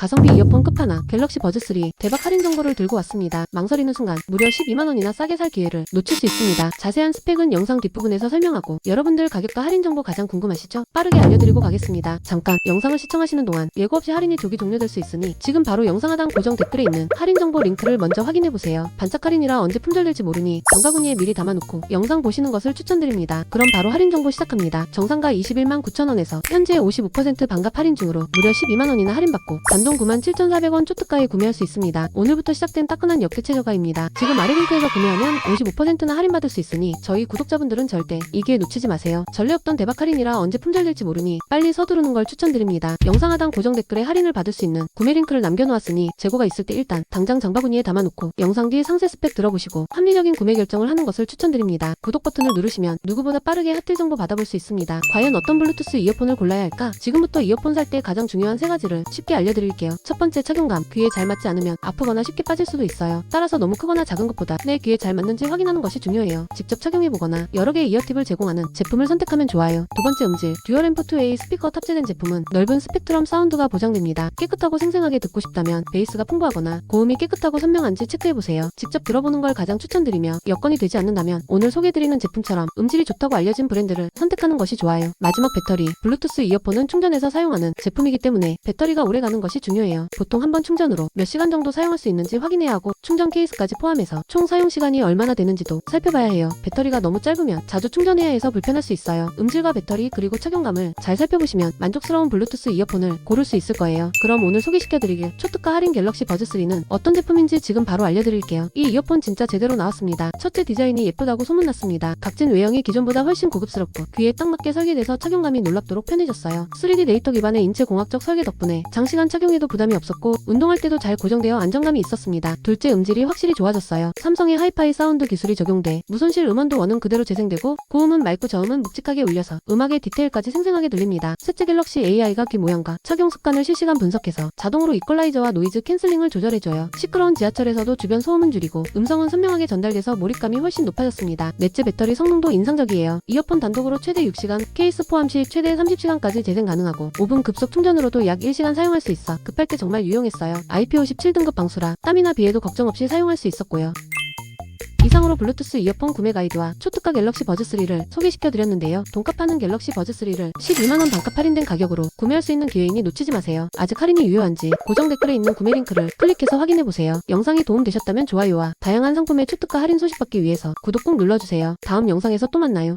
가성비 이어폰 끝판왕 갤럭시 버즈3 대박 할인 정보를 들고 왔습니다. 망설이는 순간 무려 12만원이나 싸게 살 기회를 놓칠 수 있습니다. 자세한 스펙은 영상 뒷부분에서 설명하고 여러분들 가격과 할인 정보 가장 궁금하시죠? 빠르게 알려드리고 가겠습니다. 잠깐 영상을 시청하시는 동안 예고 없이 할인이 조기 종료될 수 있으니 지금 바로 영상 하단 고정 댓글에 있는 할인 정보 링크를 먼저 확인해보세요. 반짝 할인이라 언제 품절될지 모르니 장바구니에 미리 담아놓고 영상 보시는 것을 추천드립니다. 그럼 바로 할인 정보 시작합니다. 정상가 21만 9천원에서 현재 55% 반값 할인 중으로 무려 12만원이나 할인받고 단돈 9만 7,400원 초특가에 구매할 수 있습니다. 오늘부터 시작된 따끈한 역대 최저가입니다. 지금 아래 링크에서 구매하면 55%나 할인받을 수 있으니 저희 구독자분들은 절대 이 기회 놓치지 마세요. 전례 없던 대박 할인이라 언제 품절될지 모르니 빨리 서두르는 걸 추천드립니다. 영상 하단 고정 댓글에 할인을 받을 수 있는 구매 링크를 남겨놓았으니 재고가 있을 때 일단 당장 장바구니에 담아놓고 영상 뒤 상세 스펙 들어보시고 합리적인 구매 결정을 하는 것을 추천드립니다. 구독 버튼을 누르시면 누구보다 빠르게 핫딜 정보 받아볼 수 있습니다. 과연 어떤 블루투스 이어폰을 골라야 할까? 지금부터 이어폰 살 때 가장 중요한 세 가지를 쉽게 알려드릴게요. 첫 번째 착용감. 귀에 잘 맞지 않으면 아프거나 쉽게 빠질 수도 있어요. 따라서 너무 크거나 작은 것보다 내 귀에 잘 맞는지 확인하는 것이 중요해요. 직접 착용해보거나 여러 개의 이어팁을 제공하는 제품을 선택하면 좋아요. 두 번째 음질. 듀얼 앰프2A 스피커 탑재된 제품은 넓은 스펙트럼 사운드가 보장됩니다. 깨끗하고 생생하게 듣고 싶다면 베이스가 풍부하거나 고음이 깨끗하고 선명한지 체크해보세요. 직접 들어보는 걸 가장 추천드리며 여건이 되지 않는다면 오늘 소개해드리는 제품처럼 음질이 좋다고 알려진 브랜드를 선택하는 것이 좋아요. 마지막 배터리. 블루투스 이어폰은 충전해서 사용하는 제품이기 때문에 배터리가 오래 가는 것이 중요해요. 보통 한 번 충전으로 몇 시간 정도 사용할 수 있는지 확인해야 하고 충전 케이스까지 포함해서 총 사용 시간이 얼마나 되는지도 살펴봐야 해요. 배터리가 너무 짧으면 자주 충전해야 해서 불편할 수 있어요. 음질과 배터리 그리고 착용감을 잘 살펴보시면 만족스러운 블루투스 이어폰을 고를 수 있을 거예요. 그럼 오늘 소개시켜드릴 초특가 할인 갤럭시 버즈3는 어떤 제품인지 지금 바로 알려드릴게요. 이 이어폰 진짜 제대로 나왔습니다. 첫째 디자인이 예쁘다고 소문났습니다. 각진 외형이 기존보다 훨씬 고급스럽고 귀에 딱 맞게 설계돼서 착용감이 놀랍도록 편해졌어요. 3D 데이터 기반의 인체 공학적 설계 덕분에 장시간 착용 해도 부담이 없었고 운동할 때도 잘 고정되어 안정감이 있었습니다. 둘째 음질이 확실히 좋아졌어요. 삼성의 하이파이 사운드 기술이 적용돼 무손실 음원도 원음 그대로 재생되고 고음은 맑고 저음은 묵직하게 울려서 음악의 디테일까지 생생하게 들립니다. 셋째 갤럭시 AI가 귀 모양과 착용 습관을 실시간 분석해서 자동으로 이퀄라이저와 노이즈 캔슬링을 조절해줘요. 시끄러운 지하철에서도 주변 소음은 줄이고 음성은 선명하게 전달돼서 몰입감이 훨씬 높아졌습니다. 넷째 배터리 성능도 인상적이에요. 이어폰 단독으로 최대 6시간, 케이스 포함 시 최대 30시간까지 재생 가능하고 5분 급속 충전으로도 약 1시간 사용할 수 있어 급할 때 정말 유용했어요. IP57 등급 방수라 땀이나 비에도 걱정 없이 사용할 수 있었고요. 이상으로 블루투스 이어폰 구매 가이드와 초특가 갤럭시 버즈3를 소개시켜 드렸는데요. 돈값 하는 갤럭시 버즈3를 12만원 반값 할인된 가격으로 구매할 수 있는 기회이니 놓치지 마세요. 아직 할인이 유효한지 고정 댓글에 있는 구매 링크를 클릭해서 확인해 보세요. 영상이 도움되셨다면 좋아요와 다양한 상품의 초특가 할인 소식 받기 위해서 구독 꼭 눌러주세요. 다음 영상에서 또 만나요.